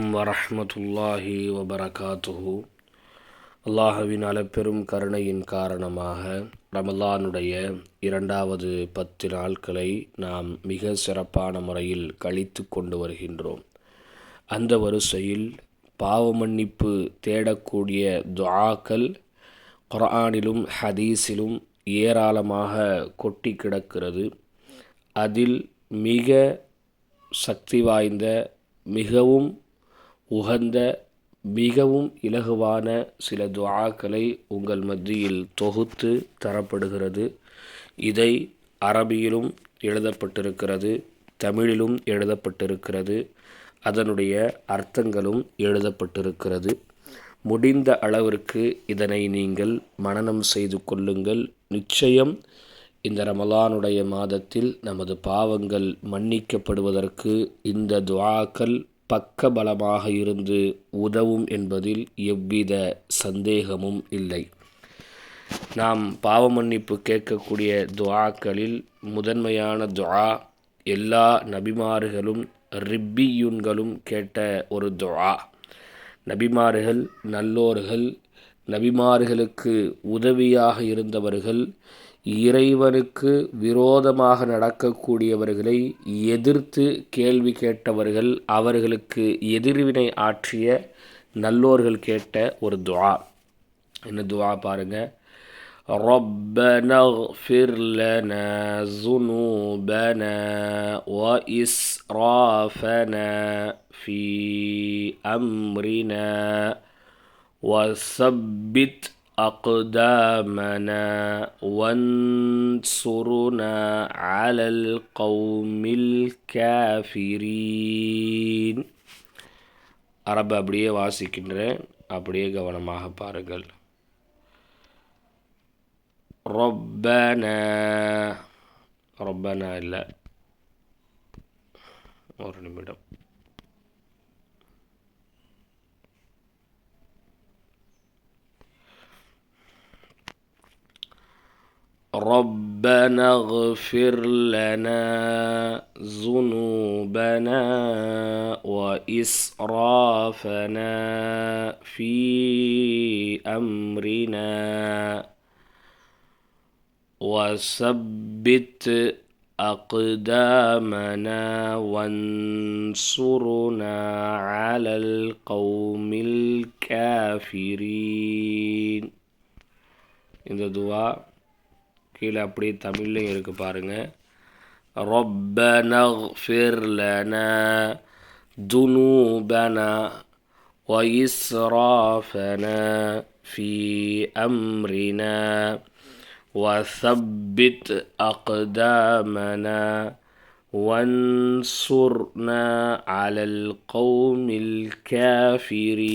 வரஹ்மத்துல்லாஹி வபரகாத்துஹு. அல்லாஹுவின் அளப்பெரும் கருணையின் காரணமாக ரமலானுடைய இரண்டாவது பத்து நாட்களை நாம் மிக சிறப்பான முறையில் கழித்து கொண்டு வருகின்றோம். அந்த வரிசையில் பாவமன்னிப்பு தேடக்கூடிய துஆக்கள் குரானிலும் ஹதீஸிலும் ஏராளமாக கொட்டி கிடக்கிறது. அதில் மிக சக்தி வாய்ந்த மிகவும் உகந்த மிகவும் இலகுவான சில துஆக்களை உங்கள் மத்தியில் தொகுத்து தரப்படுகிறது. இதை அரபியிலும் எழுதப்பட்டிருக்கிறது தமிழிலும் எழுதப்பட்டிருக்கிறது. அதனுடைய அர்த்தங்களும் எழுதப்பட்டிருக்கிறது. முடிந்த அளவிற்கு இதனை நீங்கள் மனனம் செய்து கொள்ளுங்கள். நிச்சயம் இந்த ரமலானுடைய மாதத்தில் நமது பாவங்கள் மன்னிக்கப்படுவதற்கு இந்த துவாக்கள் பக்கபலமாக இருந்து உதவும் என்பதில் எவ்வித சந்தேகமும் இல்லை. நாம் பாவ மன்னிப்பு கேட்கக்கூடிய துவாக்களில் முதன்மையான துவா எல்லா நபிமார்களும் ரிப்பியூன்களும் கேட்ட ஒரு துவா நபிமார்கள் நல்லோர்கள் நபிமார்களுக்கு உதவியாக இருந்தவர்கள் இறைவனுக்கு விரோதமாக நடக்கக்கூடியவர்களை எதிர்த்து கேள்வி கேட்டவர்கள் அவர்களுக்கு எதிர்வினை ஆற்றிய நல்லோர்கள் கேட்ட ஒரு துஆ என்ன துஆ பாருங்க ربنا اغفر لنا ذنوبنا وإسرافنا في أمرنا وثبت أقدامنا وانصرنا على القوم الكافرين அரபு அப்படியே வாசிக்கின்றேன் அப்படியே கவனமாக பாருங்கள் ரொப்பன ரொப்பன இல்லை ஒரு நிமிடம் ربنا اغفر لنا ذنوبنا وإسرافنا في أمرنا وثبت أقدامنا وانصرنا على القوم الكافرين இந்த துவா கீழே அப்படியே தமிழ்லையும் இருக்குது பாருங்கள் ربنا اغفر لنا ذنوبنا وإسرافنا في أمرنا وثبت أقدامنا وانصرنا على القوم الكافرين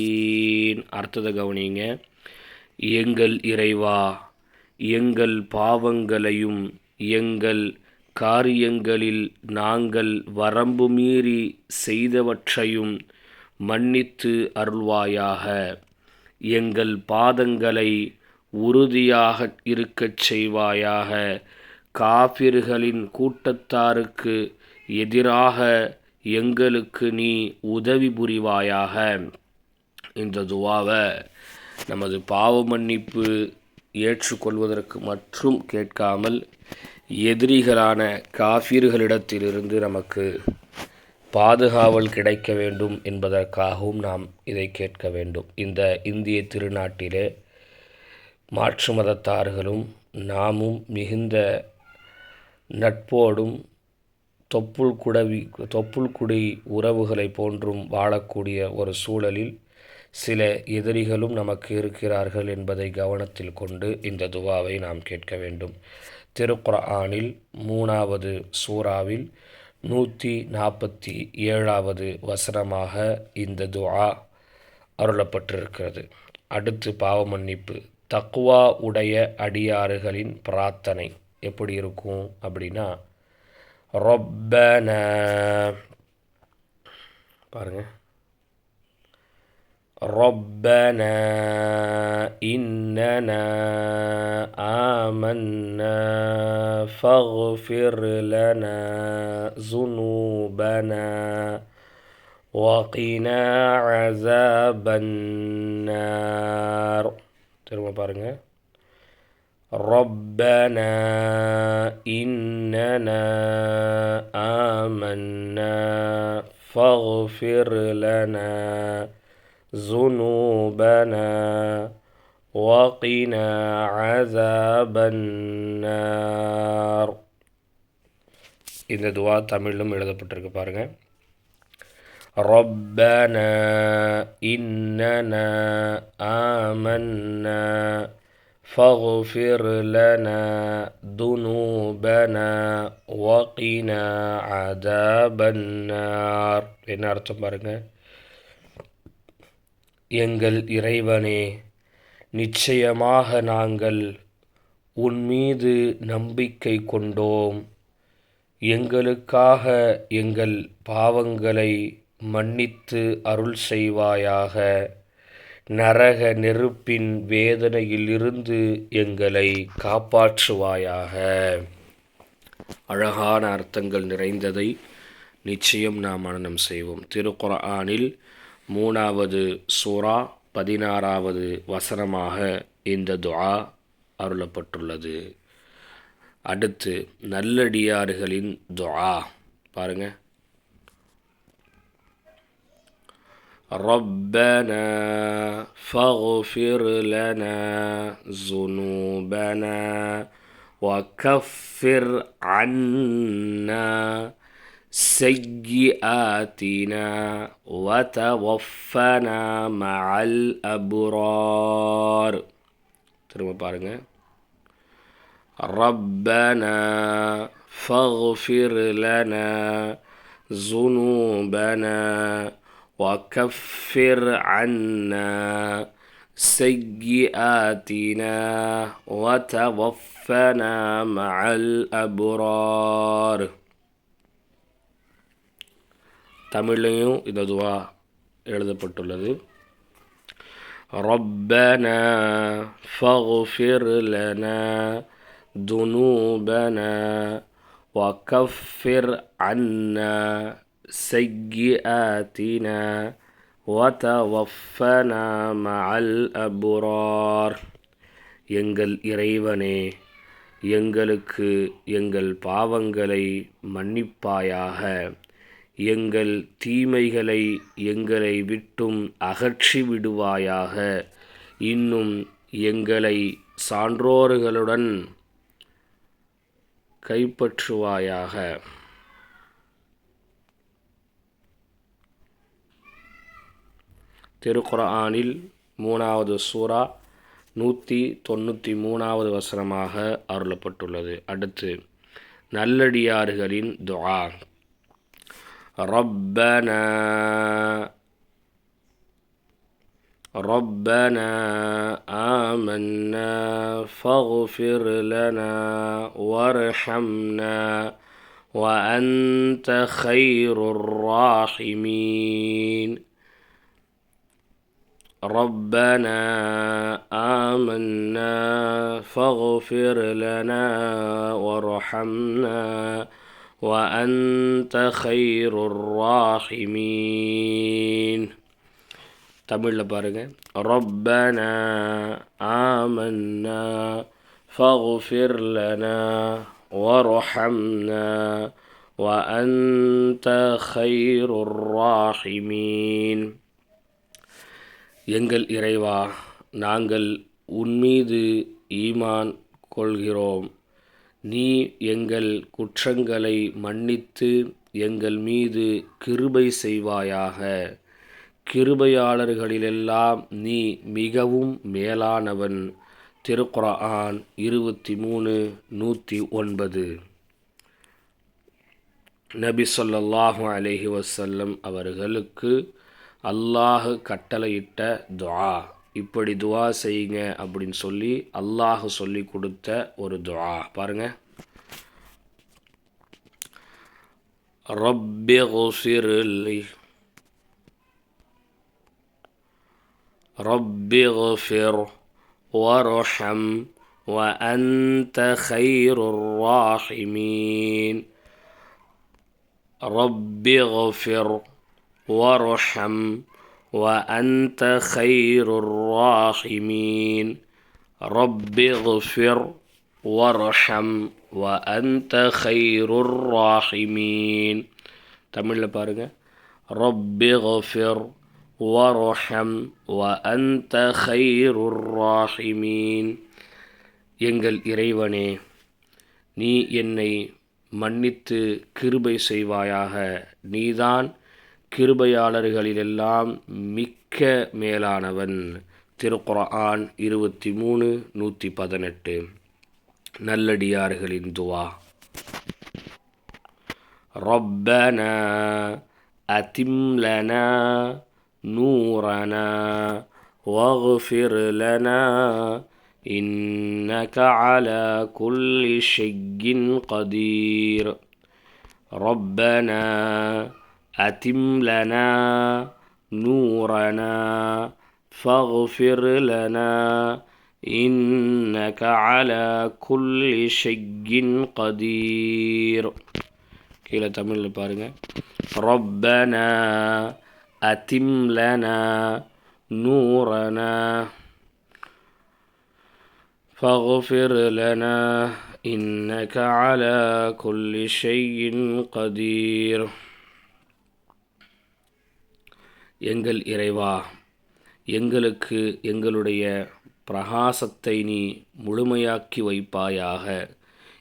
அர்த்தத்தை கவனிங்க எங்கள் இறைவா எங்கள் பாவங்களையும் எங்கள் காரியங்களில் நாங்கள் வரம்பு மீறி செய்தவற்றையும் மன்னித்து அருள்வாயாக. எங்கள் பாதங்களை உறுதியாக இருக்கச் செய்வாயாக. காபிர்களின் கூட்டத்தாருக்கு எதிராக எங்களுக்கு நீ உதவி புரிவாயாக. இந்த துவாவை நமது பாவ மன்னிப்பு ஏற்றுக்கொள்வதற்கு மற்றும் கேட்காமல் எதிரிகளான காஃபீர்களிடத்திலிருந்து நமக்கு பாதுகாவல் கிடைக்க வேண்டும் என்பதற்காகவும் நாம் இதை கேட்க வேண்டும். இந்த இந்திய திருநாட்டிலே மாற்று மதத்தார்களும் நாமும் மிகுந்த நட்போடும் தொப்புள் குடவி தொப்புள் குடி உறவுகளை போன்றும் வாழக்கூடிய ஒரு சூழலில் சில எதிரிகளும் நமக்கு இருக்கிறார்கள் என்பதை கவனத்தில் கொண்டு இந்த துவாவை நாம் கேட்க வேண்டும். திருக்குர்ஆனில் மூணாவது சூறாவில் நூற்றி நாற்பத்தி ஏழாவது வசனமாக இந்த துவா அருளப்பட்டிருக்கிறது. அடுத்து பாவ மன்னிப்பு. தக்குவா உடைய அடியாறுகளின் பிரார்த்தனை எப்படி இருக்கும் அப்படின்னா ரொப்பன பாருங்கள் ربنا إننا آمنا فاغفر لنا ذنوبنا وقنا عذاب النار திரும்ப பாருங்க ربنا إننا آمنا فاغفر لنا ذنوبنا وقنا عذاب النار இந்த துவா தமிழிலும் எழுதப்பட்டிருக்கு பாருங்க ربنا إننا آمنا فاغفر لنا ذنوبنا وقنا عذاب النار என்ன அர்த்தம் பாருங்க எங்கள் இறைவனே நிச்சயமாக நாங்கள் உன் மீது நம்பிக்கை கொண்டோம். எங்களுக்காக எங்கள் பாவங்களை மன்னித்து அருள் செய்வாயாக. நரக நெருப்பின் வேதனையிலிருந்து எங்களை காப்பாற்றுவாயாக. அழகான அர்த்தங்கள் நிறைந்ததை நிச்சயம் நாம் மனனம் செய்வோம். திருக்குர்ஆனில் மூணாவது சூரா பதினாறாவது வசனமாக இந்த துஆ அருளப்பட்டுள்ளது அடுத்து நல்லடியார்களின் துஆ பாருங்க ربنا فاغفر لنا ذنوبنا وكفر عنا سيئاتنا وتوفنا مع الأبرار. ترمى بارنا ربنا فاغفر لنا ذنوبنا وكفر عنا سيئاتنا وتوفنا مع الأبرار. தமிழ்லையும் இந்த துவா எழுதப்பட்டுள்ளது ربنا فاغفر لنا ذنوبنا وكفر عنا سيئاتنا وتوفنا مع الأبرار எங்கள் இறைவனே எங்களுக்கு எங்கள் பாவங்களை மன்னிப்பாயாக எங்கள் தீமைகளை எங்களை விட்டும் அகற்றி விடுவாயாக. இன்னும் எங்களை சான்றோர்களுடன் கைப்பற்றுவாயாக. திருக்குறானில் மூணாவது சூரா நூற்றி தொண்ணூற்றி மூணாவது வசனமாக அருளப்பட்டுள்ளது. அடுத்து நல்லடியார்களின் துவா ربنا ربنا آمنا فاغفر لنا وارحمنا وأنت خير الراحمين. ربنا آمنا فاغفر لنا وارحمنا وأنت خير الراحمين தமிழில் பாருங்க ربنا آمنا فاغفر لنا وارحمنا وأنت خير الراحمين எங்கள் இறைவா நாங்கள் உன்மீது ஈமான் கொள்கிறோம் நீ எங்கள் குற்றங்களை மன்னித்து எங்கள் மீது கிருபை செய்வாயாக. கிருபையாளர்களிலெல்லாம் நீ மிகவும் மேலானவன். திருக்குரான் இருபத்தி மூணு நூற்றி ஒன்பது. நபி சொல்லாஹு அலஹி வசல்லம் அவர்களுக்கு அல்லாஹ் கட்டளையிட்ட துவா இப்படி துஆ செய்யுங்க அப்படின்னு சொல்லி அல்லாஹ் சொல்லி கொடுத்த ஒரு துஆ பாருங்க ரப்பி குஃபிர்லி ரப்பி குஃபிர் وارحم وأنت خير الراحمين رب اغفر وارحم وأنت خير الراحمين رب اغفر وارحم وأنت خير الراحمين தமிழில் பாருங்க رب اغفر وارحم وأنت خير الراحمين எங்கள் இறைவனே நீ என்னை மன்னித்து கிருபை செய்வாயாக நீதான் கிருபையாளர்களிலெல்லாம் மிக்க மேலானவன் திருக்குரான் இருபத்தி மூணு நூற்றி பதினெட்டு நல்லடியார்களின் துவா ربنا أتم لنا نورنا واغفر لنا إنك على كل شيء قدير ربنا أتم لنا نورنا فاغفر لنا إنك على كل شيء قدير. كيلا تمل بارنا ربنا أتم لنا نورنا فاغفر لنا إنك على كل شيء قدير. எங்கள் இறைவா எங்களுக்கு எங்களுடைய பிரகாசத்தை நீ முழுமையாக்கி வைப்பாயாக.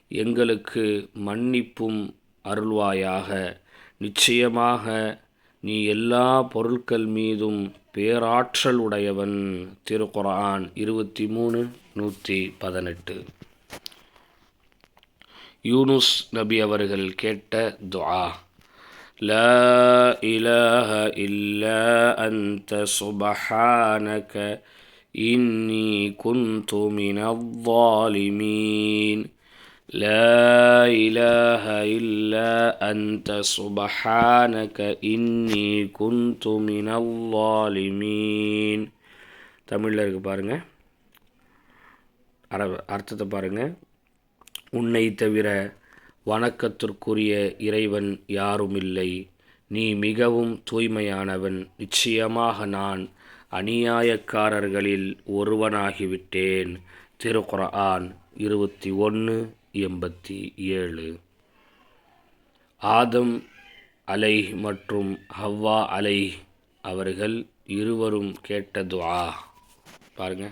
எங்களுக்கு மன்னிப்பும் அருள்வாயாக. நிச்சயமாக நீ எல்லா பொருட்கள் மீதும் பேராற்றல் உடையவன். திருக்குரான் இருபத்தி மூணு நூற்றி பதினெட்டு. யூனுஸ் நபி அவர்கள் கேட்ட துஆ. لا إله إلا أنت سبحانك إني كنت من الظالمين لا إله إلا أنت سبحانك إني كنت من الظالمين தமிழில் இருக்கு பாருங்க அர அர்த்தத்தை பாருங்க உன்னை தவிர வணக்கத்திற்குரிய இறைவன் யாருமில்லை. நீ மிகவும் தூய்மையானவன். நிச்சயமாக நான் அநியாயக்காரர்களில் ஒருவனாகிவிட்டேன். திருக்குரான் இருபத்தி ஒன்று எண்பத்தி ஏழு. ஆதம் அலை மற்றும் ஹவ்வா அலை அவர்கள் இருவரும் கேட்ட துவா பாருங்க.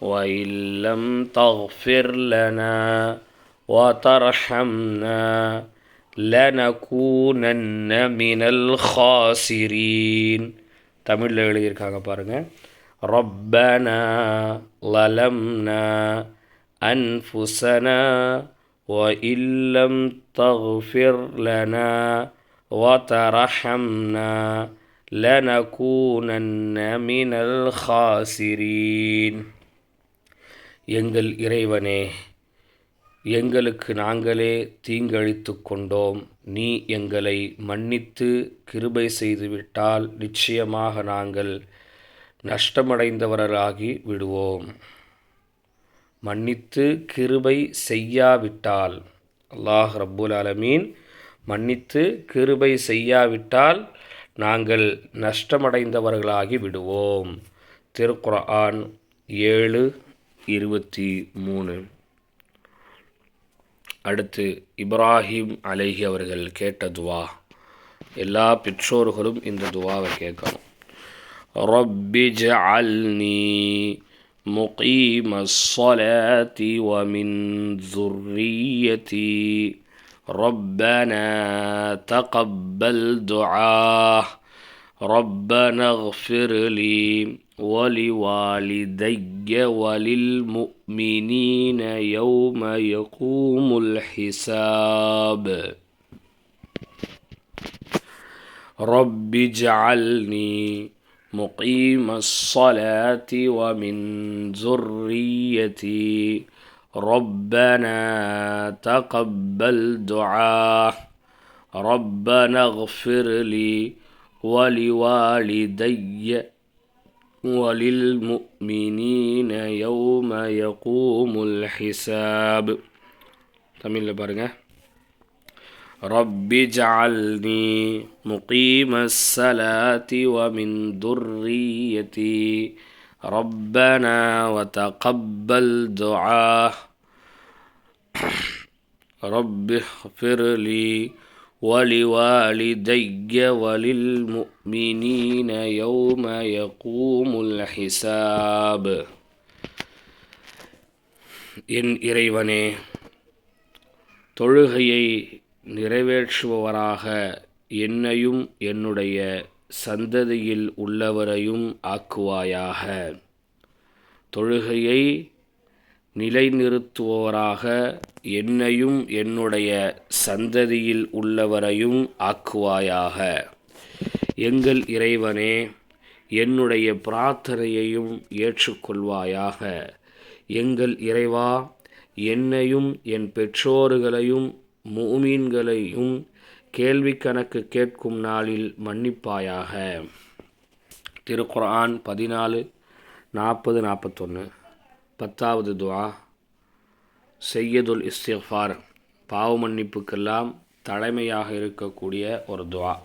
وإن لم تغفر لنا وترحمنا لنكونن من الخاسرين தமிழில் எழுதியிருக்காங்க பாருங்கள் ربنا ظلمنا أنفسنا وإن لم تغفر لنا وترحمنا لنكونن من الخاسرين எங்கள் இறைவனே எங்களுக்கு நாங்களே தீங்கழித்து கொண்டோம். நீ எங்களை மன்னித்து கிருபை செய்துவிட்டால் நிச்சயமாக நாங்கள் நஷ்டமடைந்தவர்களாகி விடுவோம். மன்னித்து கிருபை செய்யாவிட்டால் அல்லாஹ் ரப்புல் அலமீன் மன்னித்து கிருபை செய்யாவிட்டால் நாங்கள் நஷ்டமடைந்தவர்களாகி விடுவோம். திருக்குர்ஆன் ஏழு இருபத்தி மூணு அடுத்து இப்ராஹிம் அலைஹி அவர்கள் கேட்ட துவா எல்லா பெற்றோர்களும் இந்த துவாவை கேட்கணும் رب اجعلني مقيم الصلاة ومن ذريتي ربنا تقبل دعاه ربنا اغفر لي ولوالدي وللمؤمنين يوم يقوم الحساب. رب اجعلني مقيم الصلاة ومن ذريتي. ربنا تقبل دعاء ربنا اغفر لي ولوالدي وللمؤمنين يوم يقوم الحساب. تميل لبارنة رب اجعلني مقيم الصلاة ومن ذريتي. ربنا وتقبل دعاء رب اغفر لي ولوالدي وللمؤمنين يوم يقوم الحساب என் இறைவனே தொழுகையை நிறைவேற்றுபவராக என்னையும் என்னுடைய சந்ததியில் உள்ளவரையும் ஆக்குவாயாக தொழுகையை நிலைநிறுத்துவோராக என்னையும் என்னுடைய சந்ததியில் உள்ளவரையும் ஆக்குவாயாக. எங்கள் இறைவனே என்னுடைய பிரார்த்தனையையும் ஏற்றுக்கொள்வாயாக. எங்கள் இறைவா என்னையும் என் பெற்றோர்களையும் மூமீன்களையும் கேள்வி கணக்கு கேட்கும் நாளில் மன்னிப்பாயாக. திருக்குரான் பதினாலு நாற்பது நாற்பத்தொன்று பத்தாவது துவா செய்யதுல் இஸ்திஃபார் பாவ மன்னிப்புக்கெல்லாம் தலைமையாக இருக்கக்கூடிய ஒரு துவா.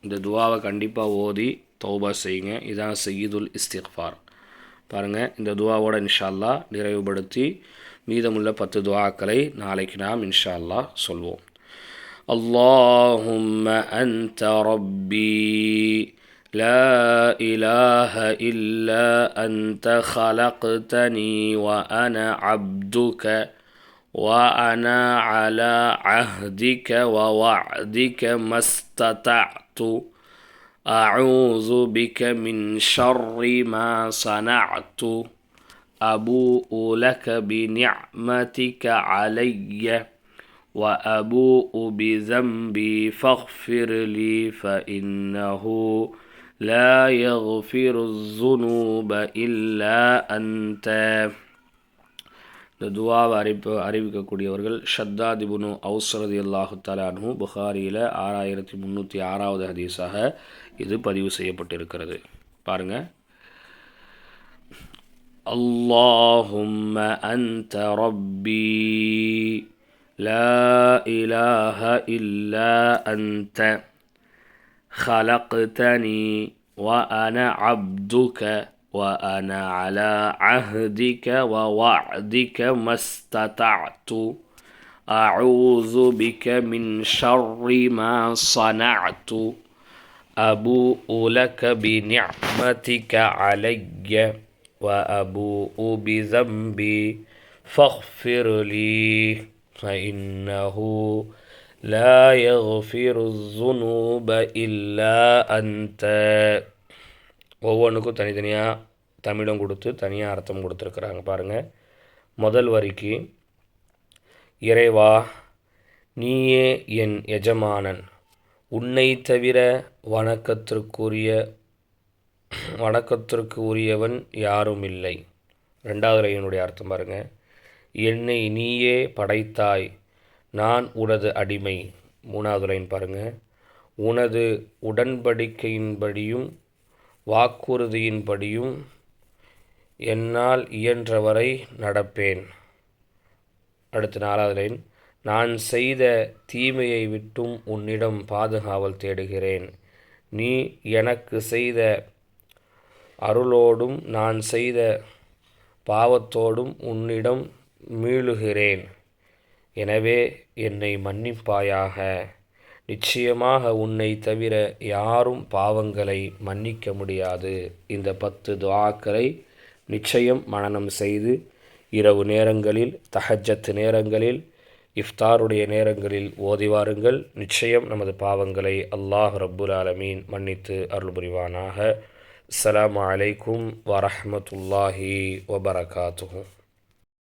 இந்த துவாவை கண்டிப்பாக ஓதி தௌபா செய்யுங்க. இதான் செய்யதுல் இஸ்திஃபார் பாருங்கள் இந்த துவாவோட இன்ஷால்லா நிறைவுபடுத்தி மீதமுள்ள பத்து துவாக்களை நாளைக்கு நாம் இன்ஷால்லா சொல்வோம். அல்லாஹும் அன்த ரப்பி. لا إله إلا أنت خلقتني وأنا عبدك وأنا على عهدك ووعدك ما استطعت. أعوذ بك من شر ما صنعت. أبوء لك بنعمتك علي وأبوء بذنبي فاغفر لي فإنه لا يغفر الذنوب إلا أنت இந்த துவாவை அறிப்பு அறிவிக்கக்கூடியவர்கள் ஷத்தாதிபுனு அவுசரதி அல்லாஹு தலானு புகாரியில் ஆறாயிரத்தி முந்நூற்றி ஆறாவது ஹதீஸாக இது பதிவு செய்யப்பட்டிருக்கிறது பாருங்கள் اللهم أنت ربي لا إله إلا أنت خلقتني وأنا عبدك وأنا على عهدك ووعدك ما استطعت. أعوذ بك من شر ما صنعت. أبوء لك بنعمتك عليّ وأبوء بذنبي فاغفر لي فإنه لا يغفر الذنوب إلا أنت ஒவ்வொன்றுக்கும் தனித்தனியாக தமிழம் கொடுத்து தனியாக அர்த்தம் கொடுத்துருக்குறாங்க பாருங்கள் முதல் வரிக்கு இறைவா நீயே என் எஜமானன் உன்னை தவிர வணக்கத்திற்குரிய வணக்கத்திற்கு உரியவன் யாரும் இல்லை ரெண்டாவது லைனுடைய அர்த்தம் பாருங்கள் என்னை நீயே படைத்தாய் நான் உனது அடிமை. மூணாவது லைன் பாருங்கள் உனது உடன்படிக்கையின்படியும் வாக்குறுதியின்படியும் என்னால் இயன்றவரை நடப்பேன். அடுத்து நாலாவது லைன். நான் செய்த தீமையை விட்டும் உன்னிடம் பாதுகாவல் தேடுகிறேன். நீ எனக்கு செய்த அருளோடும் நான் செய்த பாவத்தோடும் உன்னிடம் மீளுகிறேன். எனவே என்னை மன்னிப்பாயாக. நிச்சயமாக உன்னை தவிர யாரும் பாவங்களை மன்னிக்க முடியாது. இந்த பத்து துவாக்களை நிச்சயம் மனனம் செய்து இரவு நேரங்களில் தஹஜத்து நேரங்களில் இஃப்தாருடைய நேரங்களில் ஓதி வாருங்கள். நிச்சயம் நமது பாவங்களை அல்லாஹ் ரப்புல் அலமீன் மன்னித்து அருள் புரிவானாக அலாம் அலைக்கும் வரஹமத்துல்லாஹி வபரகாத்துகும்